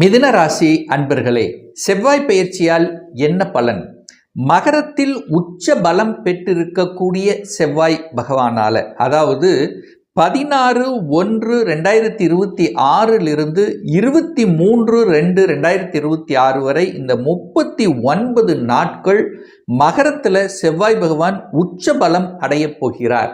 மிதுன ராசி அன்பர்களே செவ்வாய் பெயர்ச்சியால் என்ன பலன்? மகரத்தில் உச்ச பலம் பெற்றிருக்கக்கூடிய செவ்வாய் பகவானால அதாவது பதினாறு ஒன்று ரெண்டாயிரத்தி இருபத்தி ஆறிலிருந்து இருபத்தி மூன்று ரெண்டு ரெண்டாயிரத்தி இருபத்தி ஆறு வரை இந்த முப்பத்தி ஒன்பது நாட்கள் மகரத்தில் செவ்வாய் பகவான் உச்ச பலம் அடையப் போகிறார்.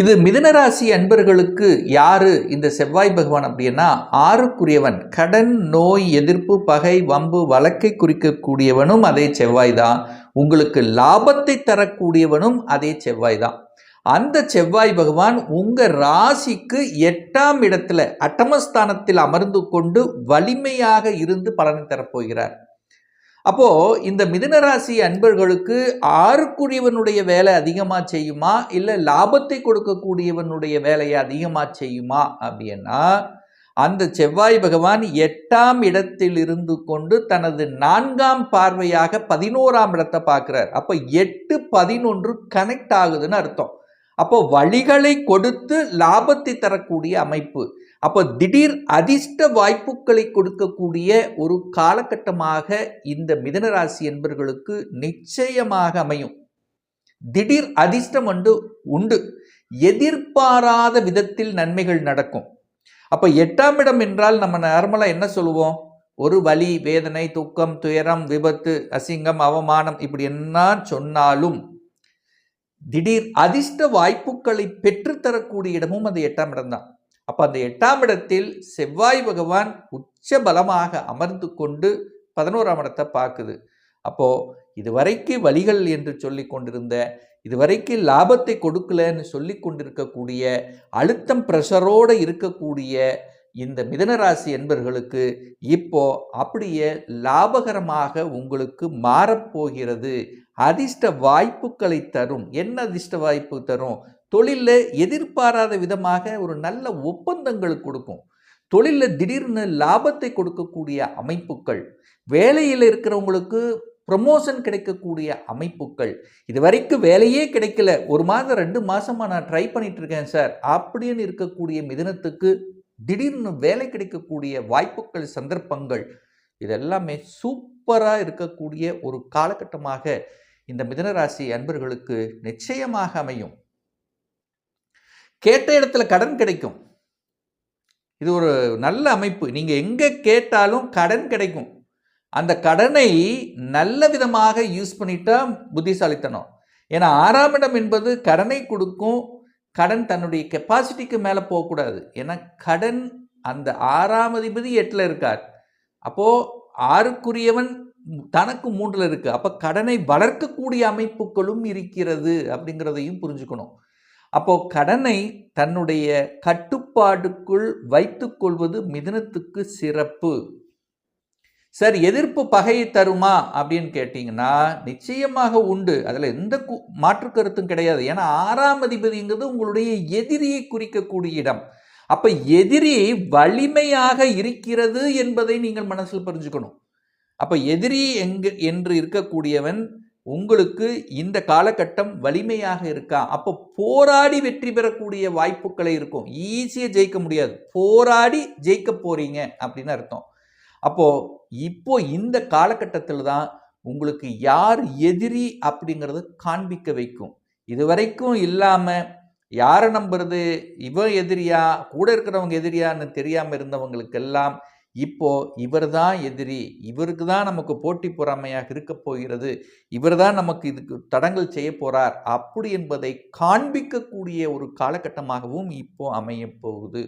இது மிதுனராசி அன்பர்களுக்கு யாரு இந்த செவ்வாய் பகவான் அப்படின்னா ஆறுக்குரியவன் கடன் நோய் எதிர்ப்பு பகை வம்பு வழக்கை குறிக்கக்கூடியவனும் அதே செவ்வாய் தான். உங்களுக்கு லாபத்தை தரக்கூடியவனும் அதே செவ்வாய் தான். அந்த செவ்வாய் பகவான் உங்கள் ராசிக்கு எட்டாம் இடத்துல அட்டமஸ்தானத்தில் அமர்ந்து கொண்டு வலிமையாக இருந்து பலனை தரப்போகிறார். அப்போது இந்த மிதுனராசி அன்பர்களுக்கு ஆறுக்குரியவனுடைய வேலை அதிகமாக செய்யுமா? இல்லை லாபத்தை கொடுக்கக்கூடியவனுடைய வேலையை அதிகமாக செய்யுமா? அப்படின்னா அந்த செவ்வாய் பகவான் எட்டாம் இடத்தில் இருந்து கொண்டு தனது நான்காம் பார்வையாக பதினோராம் இடத்தை பார்க்குறார். அப்போ எட்டு பதினொன்று கனெக்ட் ஆகுதுன்னு அர்த்தம். அப்போ வழிகளை கொடுத்து லாபத்தை தரக்கூடிய அமைப்பு. அப்போ திடீர் அதிர்ஷ்ட வாய்ப்புகளை கொடுக்கக்கூடிய ஒரு காலகட்டமாக இந்த மிதனராசி என்பர்களுக்கு நிச்சயமாக அமையும். திடீர் அதிர்ஷ்டம் வந்து உண்டு. எதிர்பாராத விதத்தில் நன்மைகள் நடக்கும். அப்போ எட்டாம் இடம் என்றால் நம்ம நார்மலாக என்ன சொல்லுவோம்? ஒரு வலி வேதனை துக்கம் துயரம் விபத்து அசிங்கம் அவமானம் இப்படி என்ன சொன்னாலும் திடீர் அதிர்ஷ்ட வாய்ப்புகளை பெற்றுத்தரக்கூடிய இடமும் அந்த எட்டாம் இடம் தான். அப்போ அந்த எட்டாம் இடத்தில் செவ்வாய் பகவான் உச்ச பலமாக அமர்ந்து கொண்டு பதினோராம் இடத்தை பார்க்குது. அப்போது இதுவரைக்கு வழிகள் என்று சொல்லி கொண்டிருந்த இதுவரைக்கு லாபத்தை கொடுக்கலன்னு சொல்லி கொண்டிருக்கக்கூடிய அழுத்தம் ப்ரெஷரோடு இருக்கக்கூடிய இந்த மிதனராசி என்பர்களுக்கு இப்போ அப்படியே லாபகரமாக உங்களுக்கு மாறப்போகிறது. அதிர்ஷ்ட வாய்ப்புகளை தரும். என்ன அதிர்ஷ்ட வாய்ப்பு தரும்? தொழிலில் எதிர்பாராத விதமாக ஒரு நல்ல ஒப்பந்தங்கள் கொடுக்கும். தொழிலில் திடீர்னு லாபத்தை கொடுக்கக்கூடிய அமைப்புகள். வேலையில் இருக்கிறவங்களுக்கு ப்ரமோஷன் கிடைக்கக்கூடிய அமைப்புகள். இது வரைக்கும் வேலையே கிடைக்கல. ஒரு மாதம் ரெண்டு மாதமாக நான் ட்ரை பண்ணிகிட்ருக்கேன் சார் அப்படின்னு இருக்கக்கூடிய மிதனத்துக்கு திடீர்னு வேலை கிடைக்கக்கூடிய வாய்ப்புகள் சந்தர்ப்பங்கள் இதெல்லாமே சூப்பராக இருக்கக்கூடிய ஒரு காலகட்டமாக இந்த மிதனராசி அன்பர்களுக்கு நிச்சயமாக அமையும். கேட்ட இடத்துல கடன் கிடைக்கும். இது ஒரு நல்ல அமைப்பு. நீங்கள் எங்கே கேட்டாலும் கடன் கிடைக்கும். அந்த கடனை நல்ல விதமாக யூஸ் பண்ணிட்டா புத்திசாலித்தனம். ஏன்னா ஆறாம் இடம் என்பது கடனை கொடுக்கும் கடன் தன்னுடைய கெப்பாசிட்டிக்கு மேலே போகக்கூடாது. ஏன்னா கடன் அந்த ஆறாம் அதிபதி எட்டில் இருக்கார். அப்போது ஆறுக்குரியவன் தனக்கு மூன்றில் இருக்குது அப்போ கடனை வளர்க்கக்கூடிய அமைப்புகளும் இருக்கிறது அப்படிங்கிறதையும் புரிஞ்சுக்கணும். அப்போ கடனை தன்னுடைய கட்டுப்பாடுக்குள் வைத்துக்கொள்வது மிதனத்துக்கு சிறப்பு. சார் எதிர்ப்பு பகையை தருமா? அப்படின்னு கேட்டிங்கன்னா நிச்சயமாக உண்டு. அதில் எந்த மாற்று கருத்தும் கிடையாது. ஏன்னா ஆறாம் அதிபதிங்கிறது உங்களுடைய எதிரியை குறிக்கக்கூடிய இடம். அப்போ எதிரி வலிமையாக இருக்கிறது என்பதை நீங்கள் மனசில் புரிஞ்சுக்கணும். அப்போ எதிரி எங்கு என்று இருக்கக்கூடியவன் உங்களுக்கு இந்த காலகட்டம் வலிமையாக இருக்கா? அப்போ போராடி வெற்றி பெறக்கூடிய வாய்ப்புகளை இருக்கும். ஈஸியாக ஜெயிக்க முடியாது. போராடி ஜெயிக்க போறீங்க அப்படின்னு அர்த்தம். அப்போது இப்போ இந்த காலகட்டத்தில் தான் உங்களுக்கு யார் எதிரி அப்படிங்கிறத காண்பிக்க வைக்கும். இது வரைக்கும் இல்லாமல் யாரை நம்புறது? இவன் எதிரியா? கூட இருக்கிறவங்க எதிரியான்னு தெரியாமல் இருந்தவங்களுக்கெல்லாம் இப்போ இவர் தான் எதிரி. இவருக்கு தான் நமக்கு போட்டி பொறாமையாக இருக்க போகிறது. இவர் தான் நமக்கு இதுக்கு தடங்கள் செய்ய போகிறார் அப்படி என்பதை காண்பிக்கக்கூடிய ஒரு காலகட்டமாகவும் இப்போ அமைய போகுது.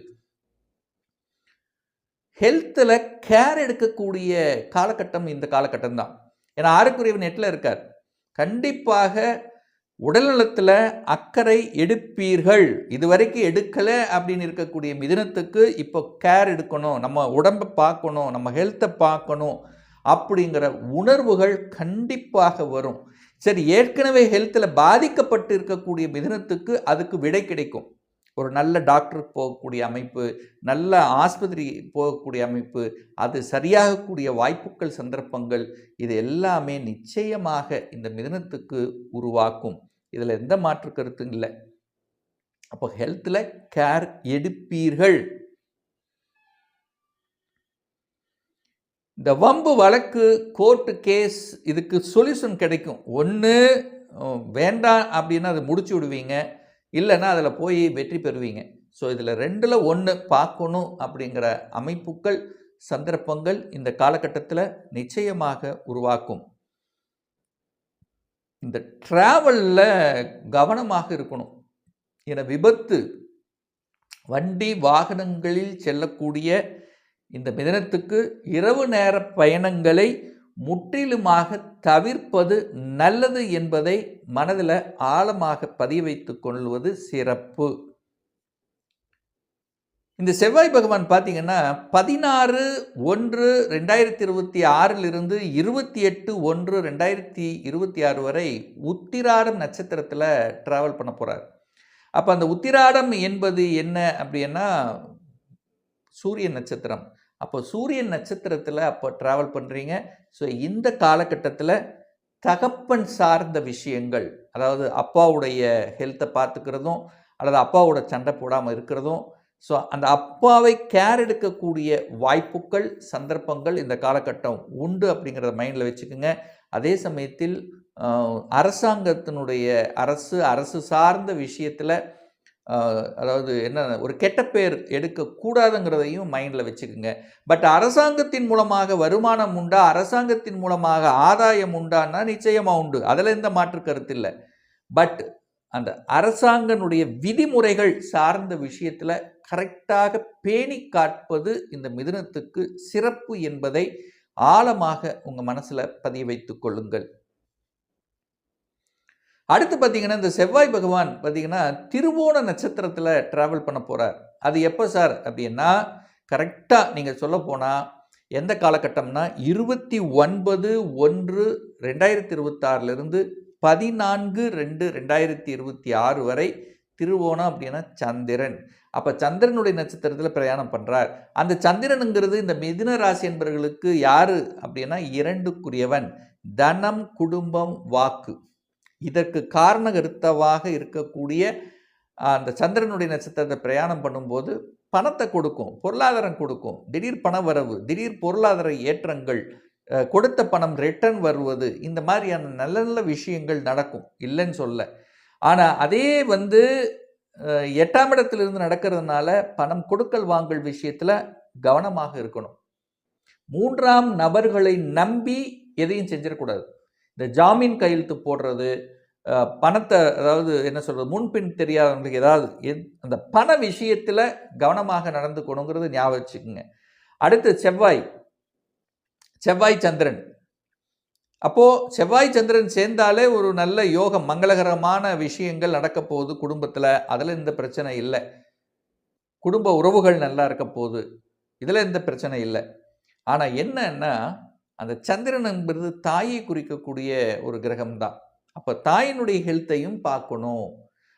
ஹெல்த்தில் கேர் எடுக்கக்கூடிய காலகட்டம் இந்த காலகட்டம் தான் ஏன்னா ஆறுக்குரியவன் நெட்டில் இருக்கார். கண்டிப்பாக உடல்நலத்தில் அக்கறை எடுப்பீர்கள். இது வரைக்கும் எடுக்கலை அப்படின்னு இருக்கக்கூடிய மிதனத்துக்கு இப்போ கேர் எடுக்கணும். நம்ம உடம்பை பார்க்கணும். நம்ம ஹெல்த்தை பார்க்கணும் அப்படிங்கிற உணர்வுகள் கண்டிப்பாக வரும். சரி ஏற்கனவே ஹெல்த்தில் பாதிக்கப்பட்டு இருக்கக்கூடிய மிதனத்துக்கு அதுக்கு விடை கிடைக்கும். ஒரு நல்ல டாக்டருக்கு போகக்கூடிய அமைப்பு நல்ல ஆஸ்பத்திரி போகக்கூடிய அமைப்பு அது சரியாகக்கூடிய வாய்ப்புகள் சந்தர்ப்பங்கள் இது எல்லாமே நிச்சயமாக இந்த மிதனத்துக்கு உருவாக்கும். இதில் எந்த மாற்று கருத்தும் இல்லை. அப்போ ஹெல்த்தில் கேர் எடுப்பீர்கள். இந்த வம்பு வழக்கு கோர்ட்டு கேஸ் இதுக்கு சொல்யூஷன் கிடைக்கும். ஒன்று வேண்டாம் அப்படின்னா அதை முடிச்சு விடுவீங்க. இல்லைன்னா அதில் போய் வெற்றி பெறுவீங்க. ஸோ இதில் ரெண்டில் ஒன்று பார்க்கணும் அப்படிங்கிற அமைப்புகள் சந்தர்ப்பங்கள் இந்த காலகட்டத்தில் நிச்சயமாக உருவாக்கும். இந்த ட்ராவலில் கவனமாக இருக்கணும். என விபத்து வண்டி வாகனங்களில் செல்லக்கூடிய இந்த மிதனத்துக்கு இரவு நேர பயணங்களை முற்றிலுமாக தவிர்ப்பது நல்லது என்பதை மனதில் ஆழமாக பதிய வைத்து கொள்வது சிறப்பு. இந்த செவ்வாய் பகவான் பார்த்தீங்கன்னா பதினாறு ஒன்று ரெண்டாயிரத்தி இருபத்தி ஆறிலிருந்து இருபத்தி எட்டு ஒன்று ரெண்டாயிரத்தி இருபத்தி ஆறு வரை உத்திராடம் நட்சத்திரத்தில் ட்ராவல் பண்ண போகிறார் அப்போ அந்த உத்திராடம் என்பது என்ன அப்படின்னா சூரிய நட்சத்திரம். அப்போ சூரியன் நட்சத்திரத்தில் அப்போ ட்ராவல் பண்ணுறீங்க ஸோ இந்த காலகட்டத்தில் தகப்பன் சார்ந்த விஷயங்கள் அதாவது அப்பாவுடைய ஹெல்த்தை பார்த்துக்கிறதும் அல்லது அப்பாவோட சண்டை போடாமல் இருக்கிறதும் ஸோ அந்த அப்பாவை கேர் எடுக்கக்கூடிய வாய்ப்புகள் சந்தர்ப்பங்கள் இந்த காலகட்டம் உண்டு அப்படிங்கிறத மைண்டில் வச்சுக்கோங்க. அதே சமயத்தில் அரசாங்கத்தினுடைய அரசு அரசு சார்ந்த விஷயத்தில் அதாவது என்ன ஒரு கெட்ட பேர் எடுக்கக்கூடாதுங்கிறதையும் மைண்டில் வச்சுக்கோங்க. பட் அரசாங்கத்தின் மூலமாக வருமானம் உண்டா அரசாங்கத்தின் மூலமாக ஆதாயம் உண்டான்னா நிச்சயமாக உண்டு. அதில் எந்த மாற்று கருத்து இல்லை. பட் அந்த அரசாங்கனுடைய விதிமுறைகள் சார்ந்த விஷயத்தில் கரெக்டாக பேணி காட்பது இந்த மிதுனத்துக்கு சிறப்பு என்பதை ஆழமாக உங்கள் மனசில் பதிய வைத்துக் கொள்ளுங்கள். அடுத்து பார்த்தீங்கன்னா இந்த செவ்வாய் பகவான் பார்த்தீங்கன்னா திருவோண நட்சத்திரத்தில் ட்ராவல் பண்ண போகிறார் அது எப்போ சார்? அப்படின்னா கரெக்டாக நீங்கள் சொல்ல போனால் எந்த காலகட்டம்னா இருபத்தி ஒன்பது ஒன்று ரெண்டாயிரத்தி இருபத்தாறுலேருந்து பதினான்கு ரெண்டு ரெண்டாயிரத்தி இருபத்தி ஆறு வரை திருவோணம் அப்படின்னா சந்திரன். அப்போ சந்திரனுடைய நட்சத்திரத்தில் பிரயாணம் பண்ணுறார் அந்த சந்திரனுங்கிறது இந்த மிதுன ராசி என்பவர்களுக்கு யார் அப்படின்னா இரண்டுக்குரியவன். தனம் குடும்பம் வாக்கு. இதற்கு காரணகருத்தவாக இருக்கக்கூடிய அந்த சந்திரனுடைய நட்சத்திரத்தை பிரயாணம் பண்ணும்போது பணத்தை கொடுக்கும் பொருளாதாரம் கொடுக்கும். திடீர் பண வரவு திடீர் பொருளாதார ஏற்றங்கள் கொடுத்த பணம் ரிட்டர்ன் வருவது இந்த மாதிரியான நல்ல நல்ல விஷயங்கள் நடக்கும். இல்லைன்னு சொல்ல. ஆனால் அதே வந்து எட்டாம் இடத்திலிருந்து நடக்கிறதுனால பணம் கொடுக்கல் வாங்கல் விஷயத்தில் கவனமாக இருக்கணும். மூன்றாம் நபர்களை நம்பி எதையும் செஞ்சிடக்கூடாது. இந்த ஜாமீன் கையெழுத்து போடுறது பணத்தை அதாவது என்ன சொல்கிறது முன்பின் தெரியாதவங்களுக்கு ஏதாவது அந்த பண விஷயத்தில் கவனமாக நடந்துக்கணுங்கிறது ஞாபகம் வச்சுக்கோங்க. அடுத்து செவ்வாய். செவ்வாய் சந்திரன். அப்போது செவ்வாய் சந்திரன் சேர்ந்தாலே ஒரு நல்ல யோகம் மங்களகரமான விஷயங்கள் நடக்க போகுது குடும்பத்தில். அதில் எந்த பிரச்சனை இல்லை. குடும்ப உறவுகள் நல்லா இருக்க போகுது. இதில் எந்த பிரச்சனை இல்லை. ஆனால் என்னன்னா அந்த சந்திரன் என்பது தாயை குறிக்கக்கூடிய ஒரு கிரகம்தான். அப்போ தாயினுடைய ஹெல்த்தையும் பார்க்கணும்.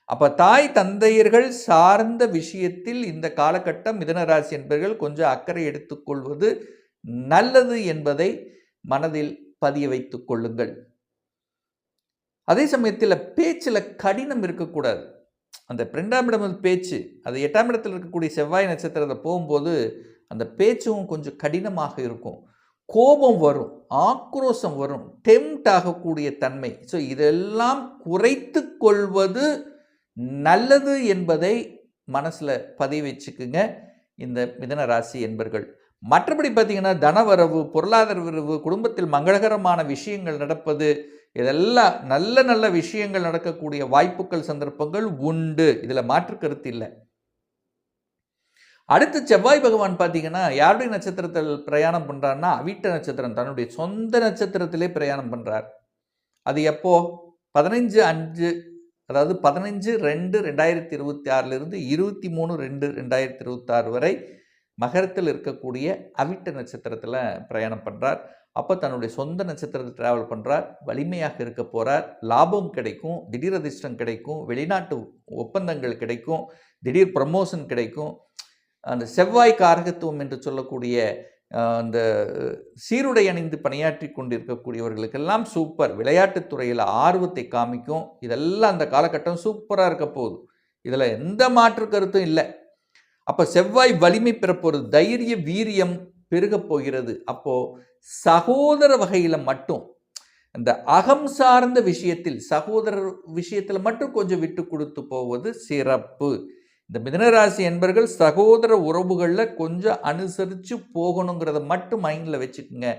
அப்போ தாய் தந்தையர்கள் சார்ந்த விஷயத்தில் இந்த காலகட்டம் மிதனராசி என்பவர்கள் கொஞ்சம் அக்கறை எடுத்துக்கொள்வது நல்லது என்பதை மனதில் பதிய வைத்து கொள்ளுங்கள். அதே சமயத்தில் பேச்சில் கடினம் இருக்கக்கூடாது. அந்த ரெண்டாம் இடம் பேச்சு அது எட்டாம் இடத்தில் இருக்கக்கூடிய செவ்வாய் நட்சத்திரத்தை போகும்போது அந்த பேச்சும் கொஞ்சம் கடினமாக இருக்கும். கோபம் வரும் ஆக்ரோஷம் வரும் டெம்ட் ஆகக்கூடிய தன்மை. ஸோ இதெல்லாம் குறைத்து கொள்வது நல்லது என்பதை மனசில் பதிவு வச்சுக்குங்க. இந்த மிதன ராசி என்பர்கள். மற்றபடி பார்த்திங்கன்னா தனவரவு பொருளாதார வரவு குடும்பத்தில் மங்களகரமான விஷயங்கள் நடப்பது இதெல்லாம் நல்ல நல்ல விஷயங்கள் நடக்கக்கூடிய வாய்ப்புகள் சந்தர்ப்பங்கள் உண்டு. இதில் மாற்று கருத்து இல்லை. அடுத்து செவ்வாய் பகவான் பார்த்தீங்கன்னா யாருடைய நட்சத்திரத்தில் பிரயாணம் பண்ணுறாருன்னா அவிட்ட நட்சத்திரம் தன்னுடைய சொந்த நட்சத்திரத்திலே பிரயாணம் பண்ணுறார் அது எப்போ? பதினைஞ்சு அஞ்சு அதாவது பதினஞ்சு ரெண்டு ரெண்டாயிரத்தி இருபத்தி ஆறிலிருந்து இருபத்தி மூணு ரெண்டு ரெண்டாயிரத்தி இருபத்தாறு வரை மகரத்தில் இருக்கக்கூடிய அவிட்ட நட்சத்திரத்தில் பிரயாணம் பண்ணுறார் அப்போ தன்னுடைய சொந்த நட்சத்திரத்தில் ட்ராவல் பண்ணுறார் வலிமையாக இருக்க போகிறார் லாபம் கிடைக்கும் திடீர் அதிர்ஷ்டம் கிடைக்கும் வெளிநாட்டு ஒப்பந்தங்கள் கிடைக்கும் திடீர் ப்ரமோஷன் கிடைக்கும். அந்த செவ்வாய் காரகத்துவம் என்று சொல்லக்கூடிய அந்த சீருடை அணிந்து பணியாற்றி கொண்டிருக்கக்கூடியவர்களுக்கெல்லாம் சூப்பர். விளையாட்டுத்துறையில் ஆர்வத்தை காமிக்கும். இதெல்லாம் அந்த காலகட்டம் சூப்பராக இருக்க போகுது. இதில் எந்த மாற்று கருத்தும் இல்லை. அப்போ செவ்வாய் வலிமை பெறப்போகிறது தைரிய வீரியம் பெருகப் போகிறது. அப்போது சகோதர வகையில் மட்டும் இந்த அகம் சார்ந்த விஷயத்தில் சகோதரர் விஷயத்தில் மட்டும் கொஞ்சம் விட்டு கொடுத்து போவது சிறப்பு. இந்த மிதனராசி என்பர்கள் சகோதர உறவுகளில் கொஞ்சம் அனுசரித்து போகணுங்கிறத மட்டும் மைண்டில் வச்சுக்கோங்க.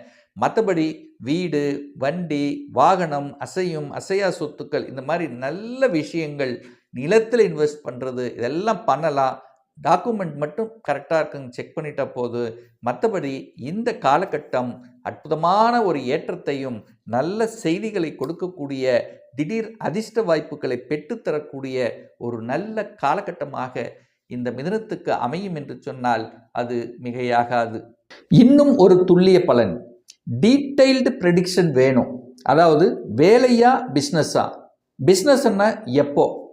மற்றபடி வீடு வண்டி வாகனம் அசையும் அசையா சொத்துக்கள் இந்த மாதிரி நல்ல விஷயங்கள் நிலத்தில் இன்வெஸ்ட் பண்ணுறது இதெல்லாம் பண்ணலாம். டாக்குமெண்ட் மட்டும் கரெக்டாக இருக்குங்க செக் பண்ணிட்ட போது மற்றபடி இந்த காலகட்டம் அற்புதமான ஒரு ஏற்றத்தையும் நல்ல செய்திகளை கொடுக்கக்கூடிய திடீர் அதிர்ஷ்ட வாய்ப்புகளை பெற்றுத்தரக்கூடிய ஒரு நல்ல காலகட்டமாக இந்த மிதனத்துக்கு அமையும் என்று சொன்னால் அது மிகையாகாது. இன்னும் ஒரு துல்லிய பலன். டீட்டெயில்டு ப்ரெடிக்ஷன் வேணும். அதாவது வேலையா பிஸ்னஸா பிஸ்னஸ்ன்னா எப்போ?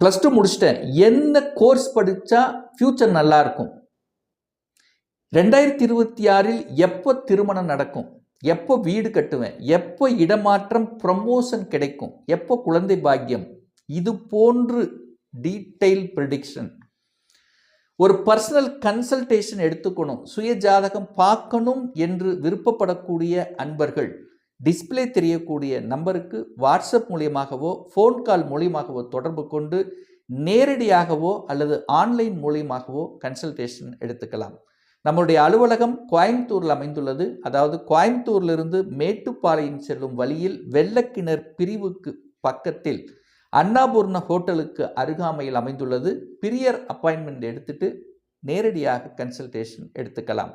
ப்ளஸ் டூ முடிச்சிட்டேன். என்ன கோர்ஸ் படித்தா ஃப்யூச்சர் நல்லாயிருக்கும் ரெண்டாயிரத்தி இருபத்தி ஆறில் எப்போ திருமணம் நடக்கும்? எப்போ வீடு கட்டுவேன்? எப்போ இடமாற்றம் ப்ரமோஷன் கிடைக்கும்? எப்போ குழந்தை பாக்கியம்? இது போன்று டீட்டெயில் ப்ரிடிக்ஷன் ஒரு பர்சனல் கன்சல்டேஷன் எடுத்துக்கணும். சுய ஜாதகம் பார்க்கணும் என்று விருப்பப்படக்கூடிய அன்பர்கள். டிஸ்பிளே தெரியக்கூடிய நம்பருக்கு வாட்ஸ்அப் மூலியமாகவோ ஃபோன் கால் மூலியமாகவோ தொடர்பு கொண்டு நேரடியாகவோ அல்லது ஆன்லைன் மூலியமாகவோ கன்சல்டேஷன் எடுத்துக்கலாம். நம்முடைய அலுவலகம் கோயம்புத்தூரில் அமைந்துள்ளது. அதாவது கோயம்புத்தூரிலிருந்து மேட்டுப்பாளையம் செல்லும் வழியில் வெள்ளக்கிணர் பிரிவுக்கு பக்கத்தில் அன்னாபூர்ண ஹோட்டலுக்கு அருகாமையில் அமைந்துள்ளது. பிரியர் அப்பாயின்மெண்ட் எடுத்துட்டு நேரடியாக கன்சல்டேஷன் எடுத்துக்கலாம்.